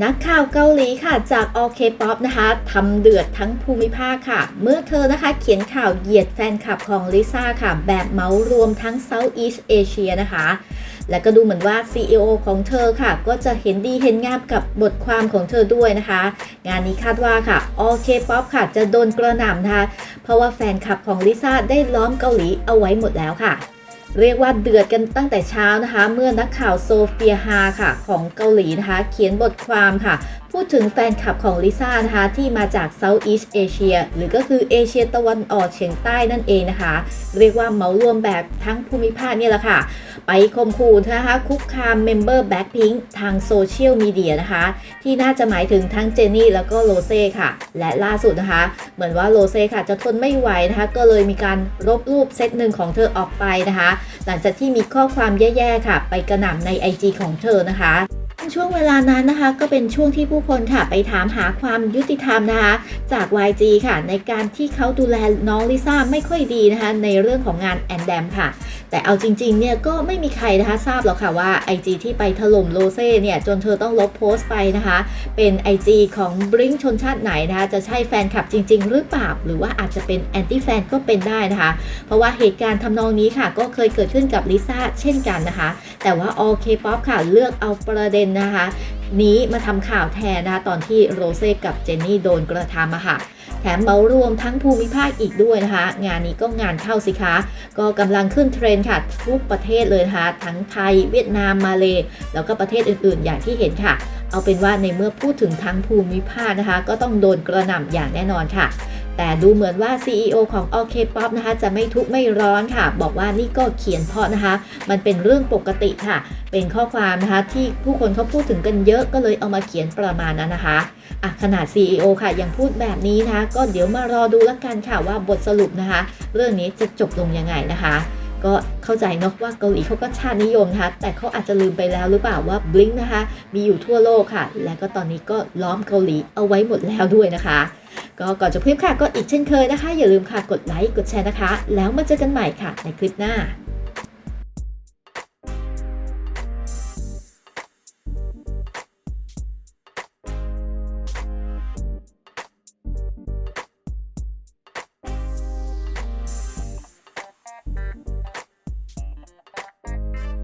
นักข่าวเกาหลีค่ะจาก o k Pop นะคะทำเดือดทั้งภูมิภาคค่ะ เมื่อเธอนะคะเขียนข่าวเหยียดแฟนคลับของลิซ่าค่ะ แบบเมารวมทั้ง Southeast Asia นะคะ และก็ดูเหมือนว่า CEO ของเธอค่ะ ก็จะเห็นดีเห็นงามกับบทความของเธอด้วยนะคะ งานนี้คาดว่าค่ะ o k Pop ค่ะจะโดนกระหน่ำนะคะ เพราะว่าแฟนคลับของลิซ่าได้ล้อมเกาหลีเอาไว้หมดแล้วค่ะ เรียกว่าเดือดกันตั้งแต่เช้านะคะ เมื่อนักข่าวโซเฟียฮาค่ะ ของเกาหลีนะคะ เขียนบทความค่ะ พูดถึงแฟนคลับของลิซ่านะคะที่มาจาก Southeast Asia หรือก็คือเอเชียตะวันออกเฉียงใต้นั่นเองนะคะ เรียกว่าเหมารวมแบบทั้งภูมิภาคเนี่ยแหละค่ะ ไปข่มขู่นะคะคุกคามเมมเบอร์แบ็คพิงทางโซเชียลมีเดียนะคะ ที่น่าจะหมายถึงทั้งเจนนี่แล้วก็โรเซ่ค่ะ และล่าสุดนะคะ เหมือนว่าโรเซ่ค่ะจะทนไม่ไหวนะคะ ก็เลยมีการลบรูปเซตหนึ่งของเธอออกไปนะคะ หลังจากที่มีข้อความแย่ๆค่ะ ไปกระหน่ำใน IG ของเธอนะคะ ช่วงเวลานั้นนะคะ ก็เป็นช่วงที่ผู้คนค่ะไปถามหาความยุติธรรมนะคะ จาก YG ค่ะ ในการที่เขาดูแลน้องลิซ่าไม่ค่อยดีนะคะ ในเรื่องของงานแอนแดมค่ะ แต่เอาจริงๆเนี่ยก็ไม่มีใครนะคะทราบหรอกค่ะว่า IG ที่ไปถล่มโรเซ่เนี่ย จนเธอต้องลบโพสต์ไปนะคะ เป็น IG ของบริงชนชาติไหนนะคะจะใช่แฟนคลับจริง ๆ หรือเปล่าหรือว่าอาจจะเป็นแอนตี้แฟนก็เป็นได้นะคะ เพราะว่าเหตุการณ์ทำนองนี้ค่ะ ก็เคยเกิดขึ้นกับลิซ่าเช่นกันนะคะ แต่ว่า o k Pop ค่ะเลือกเอาประเด็นนะคะ นี้มาทำข่าวแทนนะคะตอนที่โรเซ่กับเจนนี่โดนกระทำอะค่ะแถมเมารวมทั้งภูมิภาคอีกด้วยนะคะ งานนี้ก็งานเข้าสิคะ ก็กำลังขึ้นเทรนด์ค่ะ ทุกประเทศเลยนะคะทั้งไทยเวียดนามมาเล แล้วก็ประเทศอื่นๆ อย่างที่เห็นค่ะ เอาเป็นว่าในเมื่อพูดถึงทั้งภูมิภาคนะคะ ก็ต้องโดนกระหน่ำอย่างแน่นอนค่ะ แต่ดูเหมือนว่า CEO ของ OK Pop นะคะจะไม่ทุกข์ไม่ร้อนค่ะ บอกว่านี่ก็เขียนเพราะนะคะ มันเป็นเรื่องปกติค่ะ เป็นข้อความนะคะที่ผู้คนเขาพูดถึงกันเยอะก็เลยเอามาเขียนประมาณนั้นนะคะอะขนาด CEO ค่ะยังพูดแบบนี้นะคะก็เดี๋ยวมารอดูแล้วกันค่ะว่าบทสรุปนะคะ เรื่องนี้จะจบลงยังไงนะคะก็เข้าใจเนอะว่าเกาหลีเขาก็ชาตินิยมนะคะแต่เขาอาจจะลืมไปแล้วหรือเปล่าว่าบลิงนะคะ มีอยู่ทั่วโลกค่ะ และก็ตอนนี้ก็ล้อมเกาหลีเอาไว้หมดแล้วด้วยนะคะ ก็ก่อนจะคลิปค่ะก็อีกเช่นเคยนะคะ อย่าลืมค่ะกดไลค์กดแชร์นะคะ แล้วมาเจอกันใหม่ค่ะในคลิปหน้า